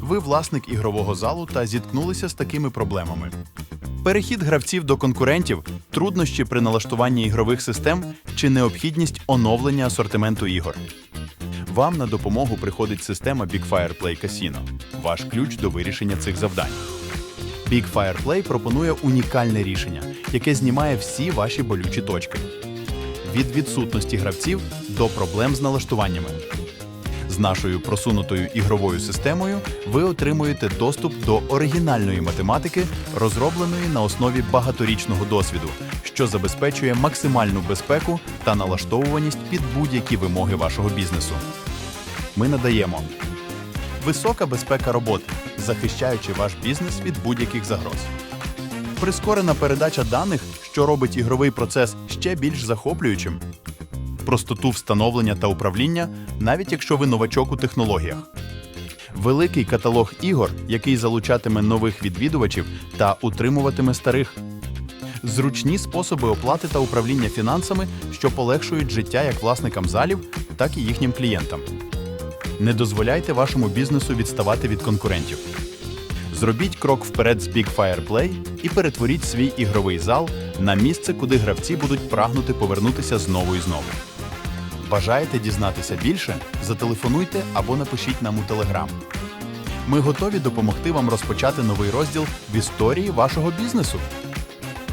ви власник ігрового залу та зіткнулися з такими проблемами. Перехід гравців до конкурентів, труднощі при налаштуванні ігрових систем чи необхідність оновлення асортименту ігор. Вам на допомогу приходить система Big Fire Play Casino – ваш ключ до вирішення цих завдань. Big Fire Play пропонує унікальне рішення, яке знімає всі ваші болючі точки від відсутності гравців до проблем з налаштуваннями. З нашою просунутою ігровою системою ви отримуєте доступ до оригінальної математики, розробленої на основі багаторічного досвіду, що забезпечує максимальну безпеку та налаштовуваність під будь-які вимоги вашого бізнесу. Ми надаємо висока безпека роботи, захищаючи ваш бізнес від будь-яких загроз. Прискорена передача даних, що робить ігровий процес ще більш захоплюючим. Простоту встановлення та управління, навіть якщо ви новачок у технологіях. Великий каталог ігор, який залучатиме нових відвідувачів та утримуватиме старих. Зручні способи оплати та управління фінансами, що полегшують життя як власникам залів, так і їхнім клієнтам. Не дозволяйте вашому бізнесу відставати від конкурентів. Зробіть крок вперед з Big Play і перетворіть свій ігровий зал на місце, куди гравці будуть прагнути повернутися знову і знову. Бажаєте дізнатися більше? Зателефонуйте або напишіть нам у Телеграм. Ми готові допомогти вам розпочати новий розділ в історії вашого бізнесу.